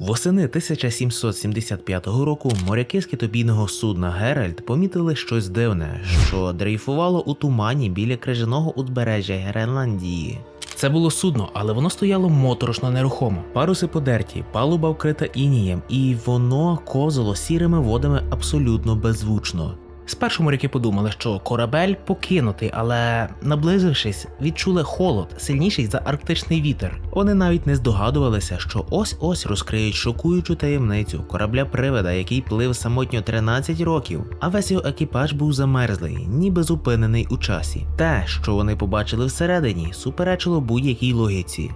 Восени 1775 року моряки з китобійного судна Геральт помітили щось дивне, що дрейфувало у тумані біля крижаного узбережжя Гренландії. Це було судно, але воно стояло моторошно нерухомо. Паруси подерті, палуба вкрита інієм, і воно ковзало сірими водами абсолютно беззвучно. Спершу моряки подумали, що корабель покинутий, але наблизившись, відчули холод, сильніший за арктичний вітер. Вони навіть не здогадувалися, що ось-ось розкриють шокуючу таємницю корабля привида, який плив самотньо 13 років, а весь його екіпаж був замерзлий, ніби зупинений у часі. Те, що вони побачили всередині, суперечило будь-якій логіці.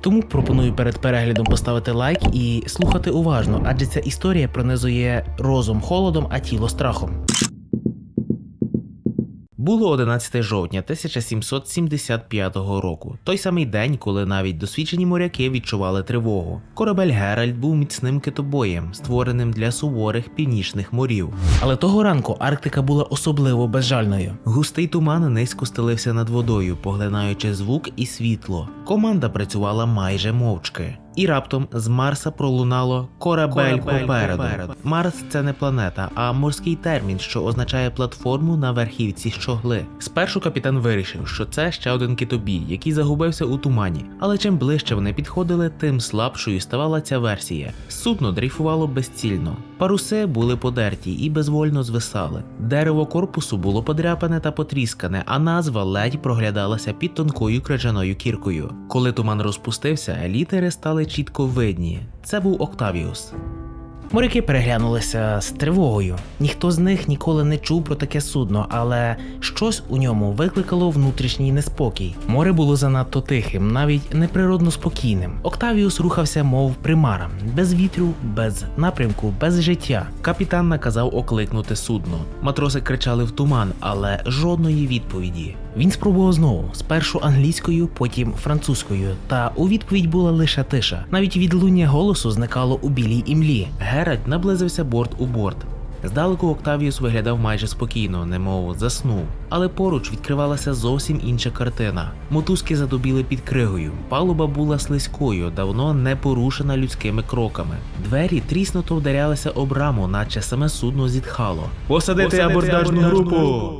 Тому пропоную перед переглядом поставити лайк і слухати уважно, адже ця історія пронизує розум холодом, а тіло страхом. Було 11 жовтня 1775 року, той самий день, коли навіть досвідчені моряки відчували тривогу. Корабель Геральт був міцним китобоєм, створеним для суворих північних морів. Але того ранку Арктика була особливо безжальною. Густий туман низько стелився над водою, поглинаючи звук і світло. Команда працювала майже мовчки. І раптом з Марса пролунало корабель, Корабель попереду. попереду. Марс це не планета, а морський термін, що означає платформу на верхівці щогли. Спершу капітан вирішив, що це ще один китобій, який загубився у тумані. Але чим ближче вони підходили, тим слабшою ставала ця версія. Судно дрейфувало безцільно. Паруси були подерті і безвольно звисали. Дерево корпусу було подряпане та потріскане, а назва ледь проглядалася під тонкою крижаною кіркою. Коли туман розпустився, літери стали чітко видні. Це був Октавіус. Моряки переглянулися з тривогою. Ніхто з них ніколи не чув про таке судно, але щось у ньому викликало внутрішній неспокій. Море було занадто тихим, навіть неприродно спокійним. Октавіус рухався, мов примара, без вітру, без напрямку, без життя. Капітан наказав окликнути судно. Матроси кричали в туман, але жодної відповіді. Він спробував знову, спершу англійською, потім французькою, та у відповідь була лише тиша. Навіть відлуння голосу зникало у білій імлі. Геральт наблизився борт у борт. Здалеку Октавіус виглядав майже спокійно, немов заснув, але поруч відкривалася зовсім інша картина. Мотузки задубіли під кригою, палуба була слизькою, давно не порушена людськими кроками. Двері тріснуто вдарялися об раму, наче саме судно зітхало. Посадити абордажну групу.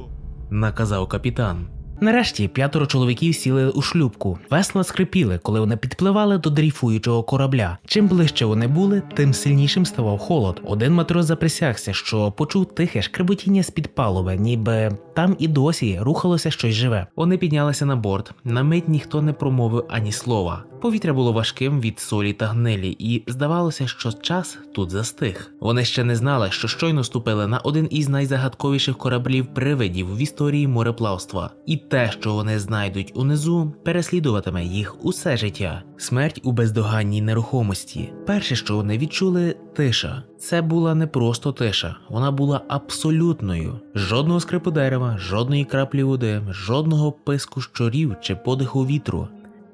наказав капітан. Нарешті п'ятеро чоловіків сіли у шлюпку. Весла скрипіли, коли вони підпливали до дрейфуючого корабля. Чим ближче вони були, тим сильнішим ставав холод. Один матрос заприсягся, що почув тихе шкребутіння з-під палуби, ніби там і досі рухалося щось живе. Вони піднялися на борт. На мить ніхто не промовив ані слова. Повітря було важким від солі та гнилі, і здавалося, що час тут застиг. Вони ще не знали, що щойно ступили на один із найзагадковіших кораблів привидів в історії мореплавства, і те, що вони знайдуть унизу, переслідуватиме їх усе життя. Смерть у бездоганній нерухомості. Перше, що вони відчули, тиша. Це була не просто тиша, вона була абсолютною. Жодного скрипу дерева, жодної краплі води, жодного писку щурів чи подиху вітру.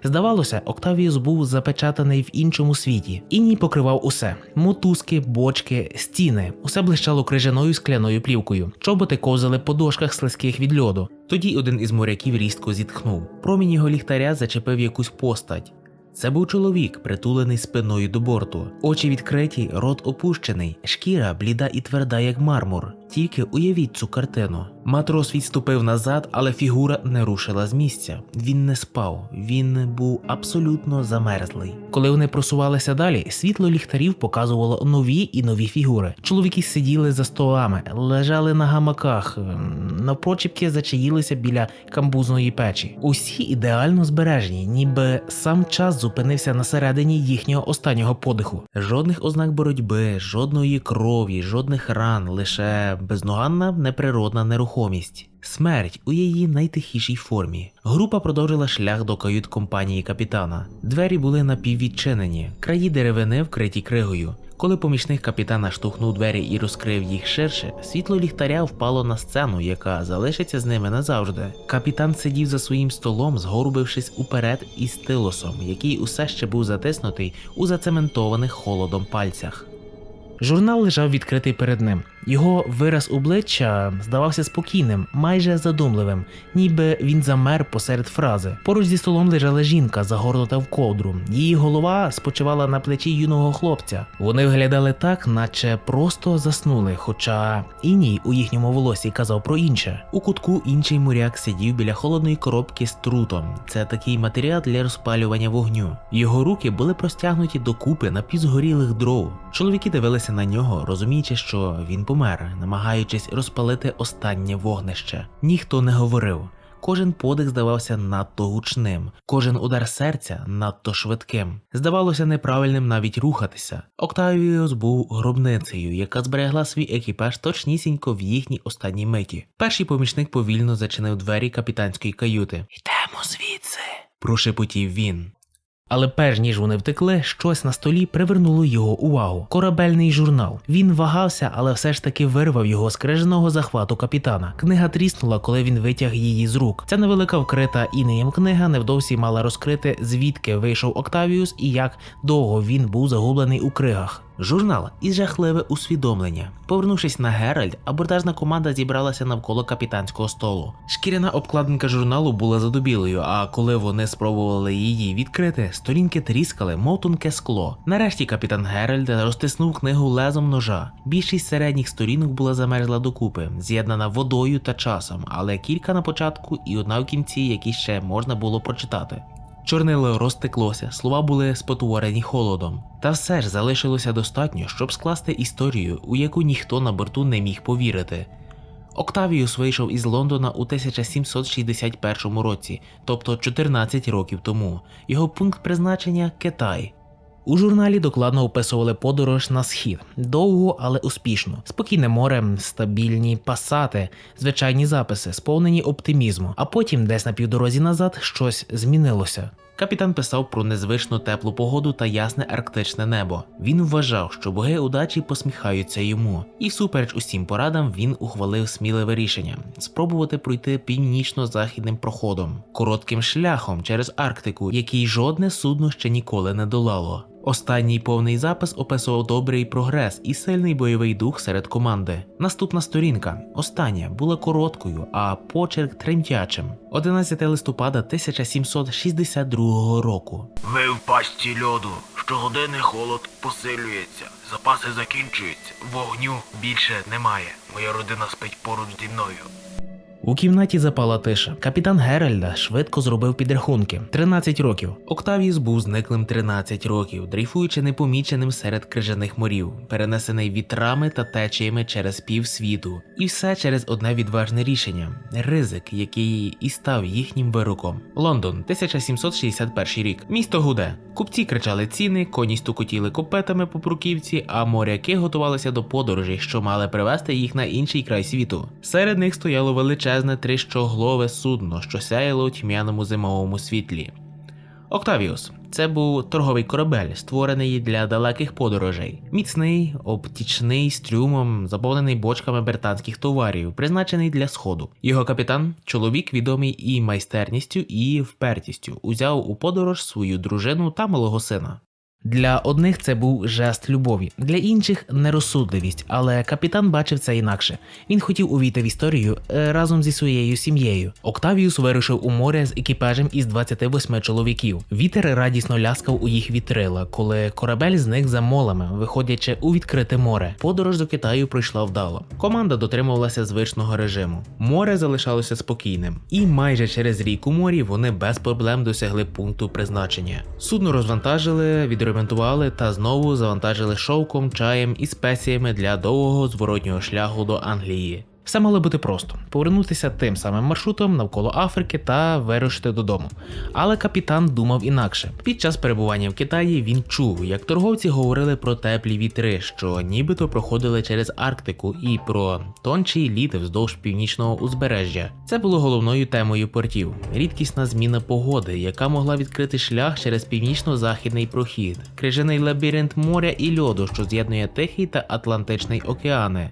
Здавалося, Октавіус був запечатаний в іншому світі. Іній покривав усе: мотузки, бочки, стіни. Усе блищало крижаною скляною плівкою. Чоботи ковзали по дошках слизьких від льоду. Тоді один із моряків різко зітхнув. Промінь його ліхтаря зачепив якусь постать. Це був чоловік, притулений спиною до борту. Очі відкриті, рот опущений, шкіра бліда і тверда, як мармур. Тільки уявіть цю картину. Матрос відступив назад, але фігура не рушила з місця. Він не спав, він був абсолютно замерзлий. Коли вони просувалися далі, світло ліхтарів показувало нові і нові фігури. Чоловіки сиділи за столами, лежали на гамаках, ем, навпрочіпки зачаїлися біля камбузної печі. Усі ідеально збережені, ніби сам час зупинився на середині їхнього останнього подиху. Жодних ознак боротьби, жодної крові, жодних ран, лише бездоганна неприродна нерухомість. Смерть у її найтихішій формі. Група продовжила шлях до кают компанії капітана. Двері були напіввідчинені, краї деревини вкриті кригою. Коли помічник капітана штовхнув двері і розкрив їх ширше, світло ліхтаря впало на сцену, яка залишиться з ними назавжди. Капітан сидів за своїм столом, згорбившись уперед із стилосом, який усе ще був затиснутий у зацементованих холодом пальцях. Журнал лежав відкритий перед ним. Його вираз обличчя здавався спокійним, майже задумливим, ніби він замер посеред фрази. Поруч зі столом лежала жінка, загорнута в ковдру. Її голова спочивала на плечі юного хлопця. Вони виглядали так, наче просто заснули, хоча іній у їхньому волосі казав про інше. У кутку інший моряк сидів біля холодної коробки з трутом. Це такий матеріал для розпалювання вогню. Його руки були простягнуті до купи напівзгорілих дров. Чоловіки дивилися на нього, розуміючи, що він помер, намагаючись розпалити останнє вогнище. Ніхто не говорив. Кожен подих здавався надто гучним, кожен удар серця надто швидким. Здавалося неправильним навіть рухатися. Октавіус був гробницею, яка зберегла свій екіпаж точнісінько в їхній останній миті. Перший помічник повільно зачинив двері капітанської каюти. Йдемо звідси, прошепотів він. Але перш ніж вони втекли, щось на столі привернуло його увагу. Корабельний журнал. Він вагався, але все ж таки вирвав його з крижаного захвату капітана. Книга тріснула, коли він витяг її з рук. Ця невелика вкрита інеєм книга невдовзі мала розкрити, звідки вийшов Октавіус і як довго він був загублений у кригах. Журнал і жахливе усвідомлення. Повернувшись на Геральд, абордажна команда зібралася навколо капітанського столу. Шкіряна обкладинка журналу була задубілою, а коли вони спробували її відкрити, сторінки тріскали, мов тонке скло. Нарешті капітан Геральд розтиснув книгу лезом ножа. Більшість середніх сторінок була замерзла докупи, з'єднана водою та часом, але кілька на початку і одна в кінці, які ще можна було прочитати. Чорнило розтеклося, слова були спотворені холодом. Та все ж залишилося достатньо, щоб скласти історію, у яку ніхто на борту не міг повірити. Октавіус вийшов із Лондона у 1761 році, тобто 14 років тому. Його пункт призначення Китай. У журналі докладно описували подорож на схід, довго, але успішно. Спокійне море, стабільні пасати, звичайні записи, сповнені оптимізму. А потім, десь на півдорозі назад, щось змінилося. Капітан писав про незвично теплу погоду та ясне арктичне небо. Він вважав, що боги удачі посміхаються йому, і всупереч усім порадам він ухвалив сміливе рішення спробувати пройти північно-західним проходом, коротким шляхом через Арктику, який жодне судно ще ніколи не долало. Останній повний запис описував добрий прогрес і сильний бойовий дух серед команди. Наступна сторінка, остання, була короткою, а почерк тремтячим. 11 листопада 1762 року. Ми в пастці льоду. Щогодини холод посилюється, запаси закінчуються, вогню більше немає. Моя родина спить поруч зі мною. У кімнаті запала тиша. Капітан Геральда швидко зробив підрахунки 13 років. Октавіус був зниклим 13 років, дрейфуючи непоміченим серед крижаних морів, перенесений вітрами та течіями через пів світу. І все через одне відважне рішення ризик, який і став їхнім вироком. Лондон, 1761 рік. Місто гуде. Купці кричали ціни, коні стукотіли копетами по бруківці, а моряки готувалися до подорожей, що мали привезти їх на інший край світу. Серед них стояло величезне трищоголове судно, що сяяло у тьмяному зимовому світлі. Октавіус це був торговий корабель, створений для далеких подорожей. Міцний, обтічний з трюмом, заповнений бочками британських товарів, призначений для сходу. Його капітан, чоловік відомий і майстерністю, і впертістю, узяв у подорож свою дружину та малого сина. Для одних це був жест любові, для інших нерозсудливість, але капітан бачив це інакше. Він хотів увійти в історію е, разом зі своєю сім'єю. Октавіус вирушив у море з екіпажем із 28 чоловіків. Вітер радісно ляскав у їх вітрила, коли корабель зник за молами, виходячи у відкрите море. Подорож до Китаю пройшла вдало. Команда дотримувалася звичного режиму. Море залишалося спокійним, і майже через рік у морі вони без проблем досягли пункту призначення. Судно розвантажили, відремонтували та знову завантажили шовком, чаєм і спеціями для довгого зворотнього шляху до Англії. Все мало бути просто повернутися тим самим маршрутом навколо Африки та вирушити додому. Але капітан думав інакше. Під час перебування в Китаї він чув, як торговці говорили про теплі вітри, що нібито проходили через Арктику, і про тончий лід вздовж північного узбережжя. Це було головною темою портів. Рідкісна зміна погоди, яка могла відкрити шлях через північно-західний прохід, крижаний лабіринт моря і льоду, що з'єднує Тихий та Атлантичний океани.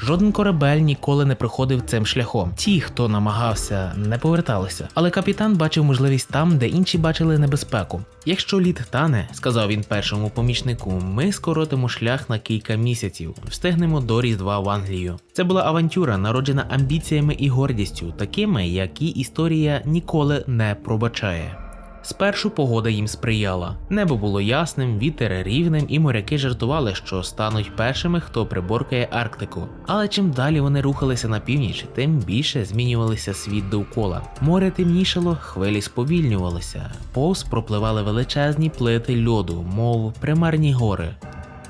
Жоден корабель ніколи не проходив цим шляхом. Ті, хто намагався, не поверталися. Але капітан бачив можливість там, де інші бачили небезпеку. Якщо лід тане, сказав він першому помічнику, ми скоротимо шлях на кілька місяців, встигнемо до Різдва в Англію. Це була авантюра, народжена амбіціями і гордістю, такими, які історія ніколи не пробачає. Спершу погода їм сприяла. Небо було ясним, вітер рівним, і моряки жартували, що стануть першими, хто приборкає Арктику. Але чим далі вони рухалися на північ, тим більше змінювалися світ довкола. Море темнішало, хвилі сповільнювалися, повз пропливали величезні плити льоду, мов примарні гори.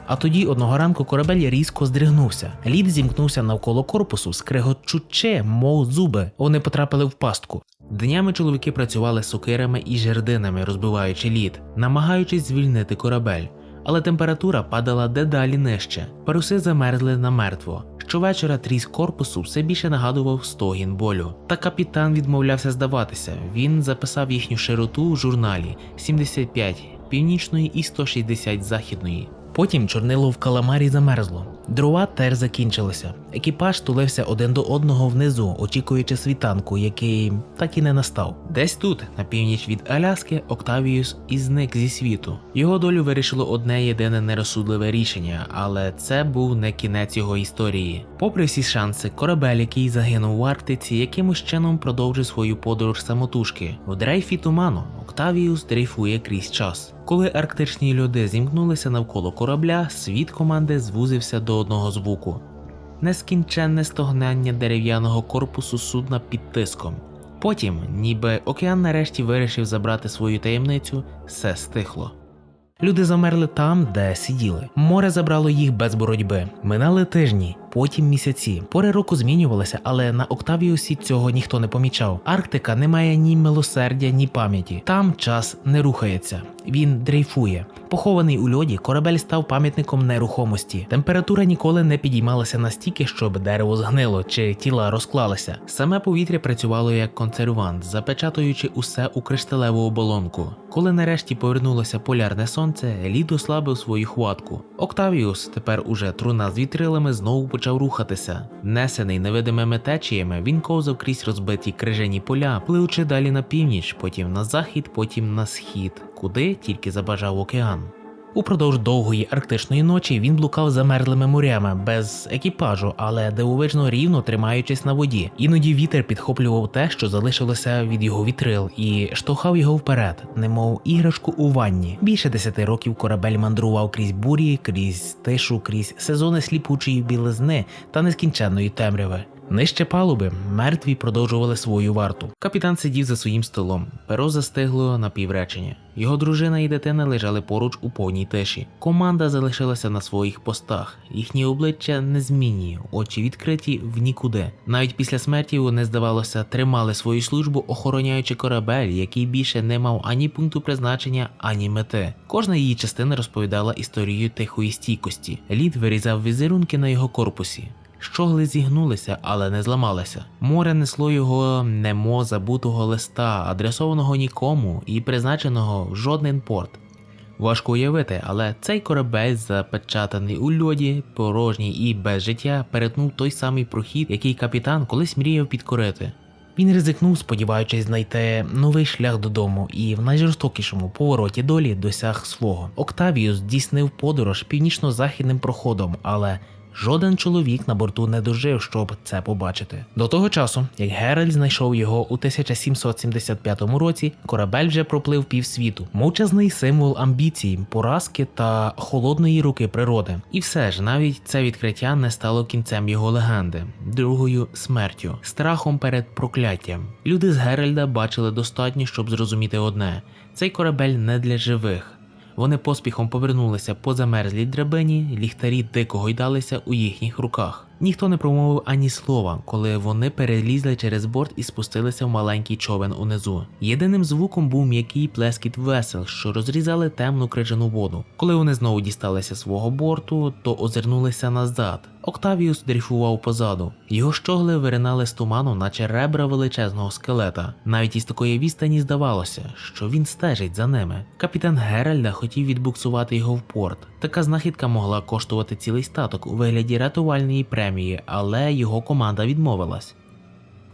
А тоді одного ранку корабель різко здригнувся. Лід зімкнувся навколо корпусу, скрегочучи, мов зуби. Вони потрапили в пастку. Днями чоловіки працювали сокирами і жердинами, розбиваючи лід, намагаючись звільнити корабель. Але температура падала дедалі нижче. Паруси замерзли намертво. Щовечора тріск корпусу все більше нагадував стогін болю. Та капітан відмовлявся здаватися. Він записав їхню широту в журналі 75 північної і 160 західної. Потім чорнило в каламарі замерзло. Дрова теж закінчилися. Екіпаж тулився один до одного внизу, очікуючи світанку, який так і не настав. Десь тут, на північ від Аляски, Октавіус і зник зі світу. Його долю вирішило одне єдине нерозсудливе рішення, але це був не кінець його історії. Попри всі шанси, корабель, який загинув в Арктиці, якимось чином продовжив свою подорож самотужки. В дрейфі туману Октавіус дрейфує крізь час. Коли арктичні льоди зімкнулися навколо корабля, світ команди звузився до одного звуку нескінченне стогнання дерев'яного корпусу судна під тиском. Потім, ніби океан нарешті вирішив забрати свою таємницю, все стихло. Люди замерли там, де сиділи. Море забрало їх без боротьби. Минали тижні, потім місяці. Пори року змінювалися, але на Октавіусі цього ніхто не помічав. Арктика не має ні милосердя, ні пам'яті. Там час не рухається. Він дрейфує. Похований у льоді, корабель став пам'ятником нерухомості. Температура ніколи не підіймалася настільки, щоб дерево згнило чи тіла розклалися. Саме повітря працювало як консервант, запечатуючи усе у кришталеву оболонку. Коли нарешті повернулося полярне сонце, лід ослабив свою хватку. Октавіус, тепер уже труна з вітрилами, знову почав рухатися. Несений невидимими течіями, він ковзав крізь розбиті крижані поля, пливучи далі на північ, потім на захід, потім на схід, куди тільки забажав океан. Упродовж довгої арктичної ночі він блукав замерзлими морями без екіпажу, але дивовижно рівно тримаючись на воді. Іноді вітер підхоплював те, що залишилося від його вітрил, і штовхав його вперед, немов іграшку у ванні. Більше десяти років корабель мандрував крізь бурі, крізь тишу, крізь сезони сліпучої білизни та нескінченної темряви. Нижче палуби мертві продовжували свою варту. Капітан сидів за своїм столом. Перо застигло на півречення. Його дружина і дитина лежали поруч у повній тиші. Команда залишилася на своїх постах. Їхні обличчя незмінні, очі відкриті в нікуди. Навіть після смерті вони, здавалося, тримали свою службу, охороняючи корабель, який більше не мав ані пункту призначення, ані мети. Кожна її частина розповідала історію тихої стійкості. Лід вирізав візерунки на його корпусі. Щогли зігнулися, але не зламалися. Море несло його немо забутого листа, адресованого нікому і призначеного в жоден порт. Важко уявити, але цей корабель, запечатаний у льоді, порожній і без життя, перетнув той самий прохід, який капітан колись мріяв підкорити. Він ризикнув, сподіваючись знайти новий шлях додому, і в найжорстокішому повороті долі досяг свого. Октавіус здійснив подорож північно-західним проходом, але Жоден чоловік на борту не дожив, щоб це побачити. До того часу, як Геральт знайшов його у 1775 році, корабель вже проплив півсвіту, мовчазний символ амбіцій, поразки та холодної руки природи. І все ж, навіть це відкриття не стало кінцем його легенди, другою смертю, страхом перед прокляттям. Люди з Геральда бачили достатньо, щоб зрозуміти одне: цей корабель не для живих. Вони поспіхом повернулися по замерзлій драбині, ліхтарі дико гойдалися у їхніх руках. Ніхто не промовив ані слова, коли вони перелізли через борт і спустилися в маленький човен унизу. Єдиним звуком був м'який плескіт весел, що розрізали темну крижану воду. Коли вони знову дісталися свого борту, то озирнулися назад. Октавіус дрейфував позаду. Його щогли виринали з туману, наче ребра величезного скелета. Навіть із такої відстані здавалося, що він стежить за ними. Капітан Геральда хотів відбуксувати його в порт. Така знахідка могла коштувати цілий статок у вигляді рятувальної премії, але його команда відмовилась.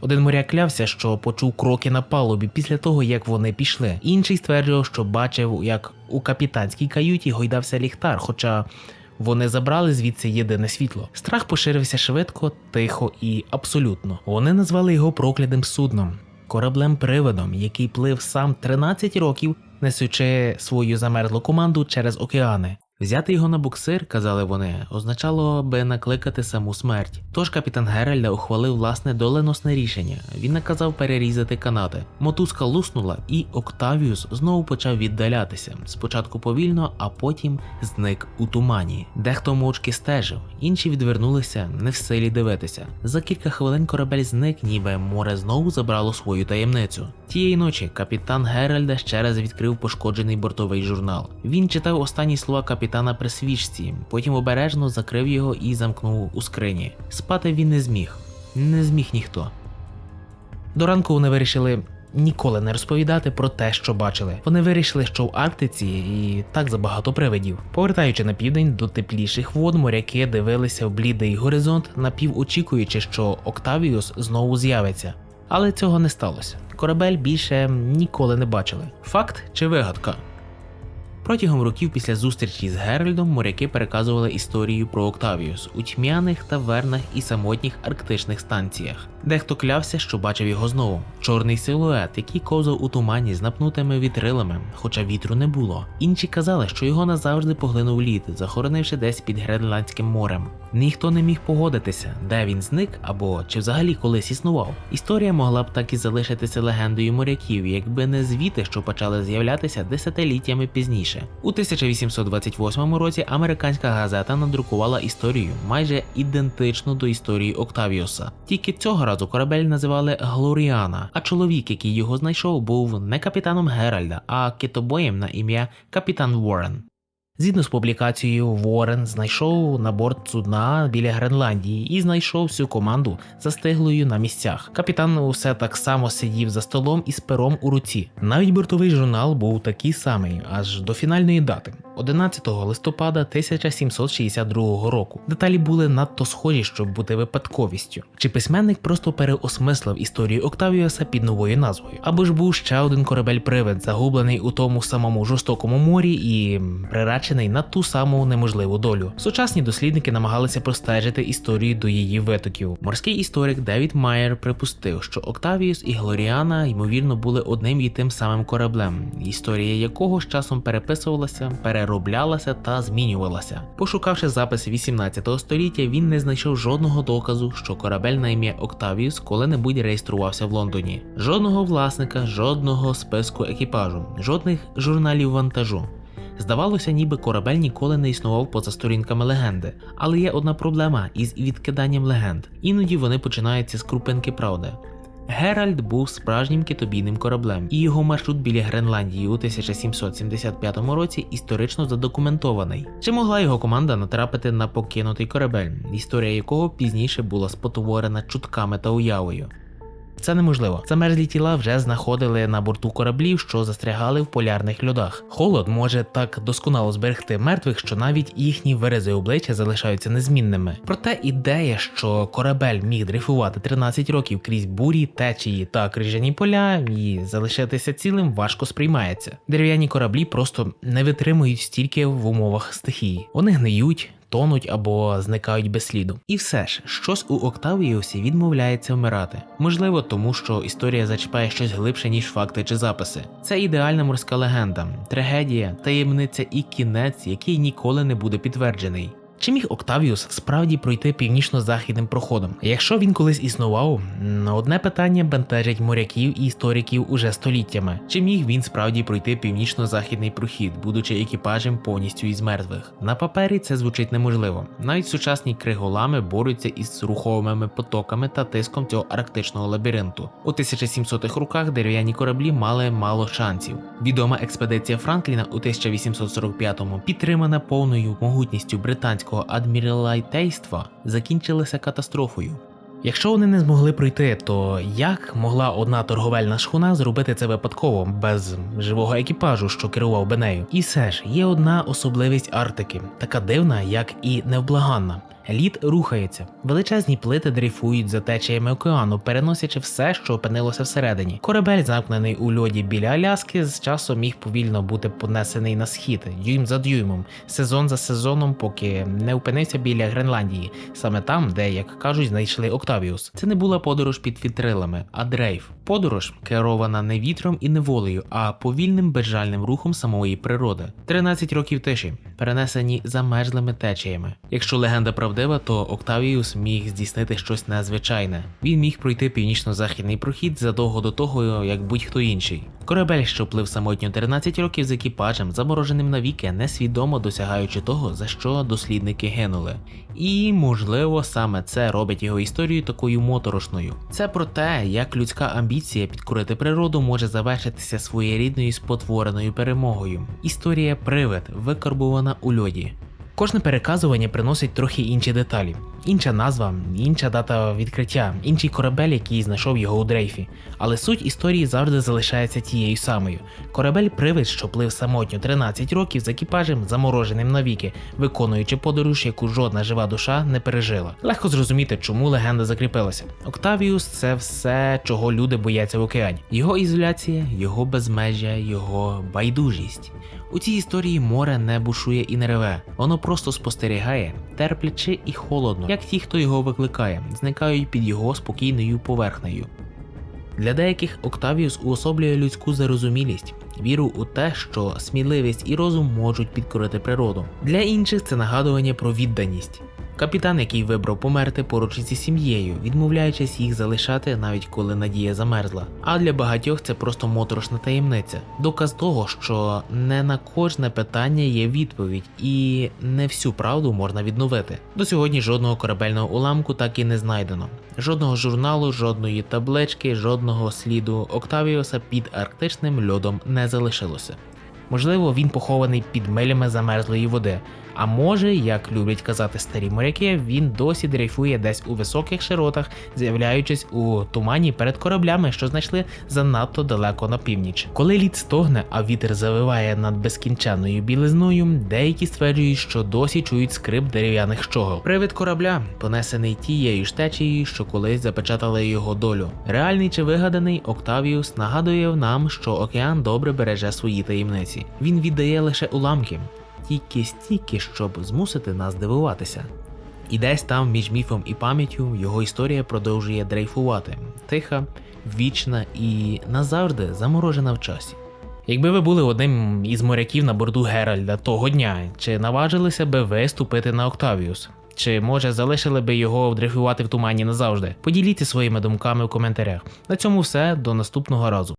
Один моряк клявся, що почув кроки на палубі після того, як вони пішли. Інший стверджував, що бачив, як у капітанській каюті гойдався ліхтар, хоча вони забрали звідси єдине світло. Страх поширився швидко, тихо і абсолютно. Вони назвали його проклятим судном, кораблем-привидом, який плив сам 13 років, несучи свою замерзлу команду через океани. Взяти його на буксир, казали вони, означало би накликати саму смерть. Тож капітан Геральда ухвалив власне доленосне рішення. Він наказав перерізати канати. Мотузка луснула, і Октавіус знову почав віддалятися. Спочатку повільно, а потім зник у тумані. Дехто мовчки стежив, інші відвернулися, не в силі дивитися. За кілька хвилин корабель зник, ніби море знову забрало свою таємницю. Тієї ночі капітан Геральда ще раз відкрив пошкоджений бортовий журнал. Він читав останні слова капітана при свічці, потім обережно закрив його і замкнув у скрині. Спати він не зміг, не зміг ніхто. До ранку вони вирішили ніколи не розповідати про те, що бачили. Вони вирішили, що в Арктиці і так забагато привидів. Повертаючи на південь до тепліших вод, моряки дивилися в блідий горизонт, напівочікуючи, що Октавіус знову з'явиться. Але цього не сталося. Корабель більше ніколи не бачили. Факт чи вигадка? Протягом років після зустрічі з Геральдом моряки переказували історію про Октавіус у тьмяних тавернах і самотніх арктичних станціях. Дехто клявся, що бачив його знову. Чорний силует, який ковзав у тумані з напнутими вітрилами, хоча вітру не було. Інші казали, що його назавжди поглинув лід, захоронивши десь під Гренландським морем. Ніхто не міг погодитися, де він зник або чи взагалі колись існував. Історія могла б так і залишитися легендою моряків, якби не звіти, що почали з'являтися десятиліттями пізніше. У 1828 році американська газета надрукувала історію майже ідентичну до історії Октавіуса. Тільки цього разу корабель називали Глоріана, а чоловік, який його знайшов, був не капітаном Геральда, а китобоєм на ім'я Капітан Уоррен. Згідно з публікацією, Ворен знайшов на борт судна біля Гренландії і знайшов всю команду застиглою на місцях. Капітан усе так само сидів за столом із пером у руці. Навіть бортовий журнал був такий самий, аж до фінальної дати 11 листопада 1762 року. Деталі були надто схожі, щоб бути випадковістю. Чи письменник просто переосмислив історію Октавіуса під новою назвою, або ж був ще один корабель-привид, загублений у тому самому жорстокому морі і приречений на ту саму неможливу долю. Сучасні дослідники намагалися простежити історію до її витоків. Морський історик Девід Майер припустив, що Октавіус і Глоріана ймовірно були одним і тим самим кораблем, історія якого з часом переписувалася, перероблялася та змінювалася. Пошукавши записи 18 століття, він не знайшов жодного доказу, що корабель на ім'я Октавіус коли-небудь реєструвався в Лондоні. Жодного власника, жодного списку екіпажу, жодних журналів вантажу. Здавалося, ніби корабель ніколи не існував поза сторінками легенди. Але є одна проблема із відкиданням легенд. Іноді вони починаються з крупинки правди. Геральд був справжнім китобійним кораблем, і його маршрут біля Гренландії у 1775 році історично задокументований. Чи могла його команда натрапити на покинутий корабель, історія якого пізніше була спотворена чутками та уявою? Це неможливо. Замерзлі тіла вже знаходили на борту кораблів, що застрягали в полярних льодах. Холод може так досконало зберегти мертвих, що навіть їхні вирази обличчя залишаються незмінними. Проте ідея, що корабель міг дрейфувати 13 років крізь бурі, течії та крижані поля і залишитися цілим важко сприймається. Дерев'яні кораблі просто не витримують стільки в умовах стихії. Вони гниють. Тонуть або зникають без сліду. І все ж, щось у Октавіусі відмовляється вмирати. Можливо, тому що історія зачіпає щось глибше, ніж факти чи записи. Це ідеальна морська легенда, трагедія, таємниця і кінець, який ніколи не буде підтверджений. Чи міг Октавіус справді пройти північно-західним проходом? Якщо він колись існував, одне питання бентежить моряків і істориків уже століттями. Чи міг він справді пройти північно-західний прохід, будучи екіпажем повністю із мертвих? На папері це звучить неможливо. Навіть сучасні криголами борються із рухомими потоками та тиском цього арктичного лабіринту. У 1700-х роках дерев'яні кораблі мали мало шансів. Відома експедиція Франкліна у 1845-му, підтримана повною могутністю британського океанського адміралайтейства закінчилися катастрофою. Якщо вони не змогли пройти, то як могла одна торговельна шхуна зробити це випадково, без живого екіпажу, що керував би нею? І все ж є одна особливість Арктики, така дивна, як і невблаганна. Лід рухається, величезні плити дрейфують за течіями океану, переносячи все, що опинилося всередині. Корабель, замкнений у льоді біля Аляски, з часом міг повільно бути понесений на схід, дюйм за дюймом, сезон за сезоном, поки не опинився біля Гренландії, саме там, де, як кажуть, знайшли Октавіус. Це не була подорож під вітрилами, а дрейф. Подорож керована не вітром і не волею, а повільним безжальним рухом самої природи. 13 років тиші, перенесені замерзлими течіями. Якщо легенда правдива, то Октавіус міг здійснити щось незвичайне. Він міг пройти північно-західний прохід задовго до того, як будь-хто інший. Корабель, що плив самотньо 13 років з екіпажем, замороженим навіки, несвідомо досягаючи того, за що дослідники гинули. І, можливо, саме це робить його історію такою моторошною. Це про те, як людська амбіція підкорити природу може завершитися своєрідною спотвореною перемогою. Історія привид, викарбувана у льоді. Кожне переказування приносить трохи інші деталі. Інша назва, інша дата відкриття, інший корабель, який знайшов його у дрейфі. Але суть історії завжди залишається тією самою. Корабель привид, що плив самотньо 13 років з екіпажем, замороженим навіки, виконуючи подорож, яку жодна жива душа не пережила. Легко зрозуміти, чому легенда закріпилася. Октавіус це все, чого люди бояться в океані. Його ізоляція, його безмежжя, його байдужість. У цій історії море не бушує і не реве, воно просто спостерігає, терплячи і холодно, як ті, хто його викликає, зникають під його спокійною поверхнею. Для деяких Октавіус уособлює людську зарозумілість, віру у те, що сміливість і розум можуть підкорити природу. Для інших це нагадування про відданість. Капітан, який вибрав померти поруч зі сім'єю, відмовляючись їх залишати, навіть коли надія замерзла. А для багатьох це просто моторошна таємниця. Доказ того, що не на кожне питання є відповідь, і не всю правду можна відновити. До сьогодні жодного корабельного уламку так і не знайдено. Жодного журналу, жодної таблички, жодного сліду Октавіуса під арктичним льодом не залишилося. Можливо, він похований під милями замерзлої води. А може, як люблять казати старі моряки, він досі дрейфує десь у високих широтах, з'являючись у тумані перед кораблями, що знайшли занадто далеко на північ. Коли лід стогне, а вітер завиває над безкінченною білизною, деякі стверджують, що досі чують скрип дерев'яних щогол. Привид корабля, понесений тією ж течією, що колись запечатали його долю. Реальний чи вигаданий, Октавіус нагадує нам, що океан добре береже свої таємниці. Він віддає лише уламки, тільки стільки, щоб змусити нас дивуватися. І десь там між міфом і пам'яттю його історія продовжує дрейфувати, тиха, вічна і назавжди заморожена в часі. Якби ви були одним із моряків на борту Геральда того дня, чи наважилися би ви ступити на Октавіус? Чи може залишили би його дрейфувати в тумані назавжди? Поділіться своїми думками в коментарях. На цьому все, до наступного разу.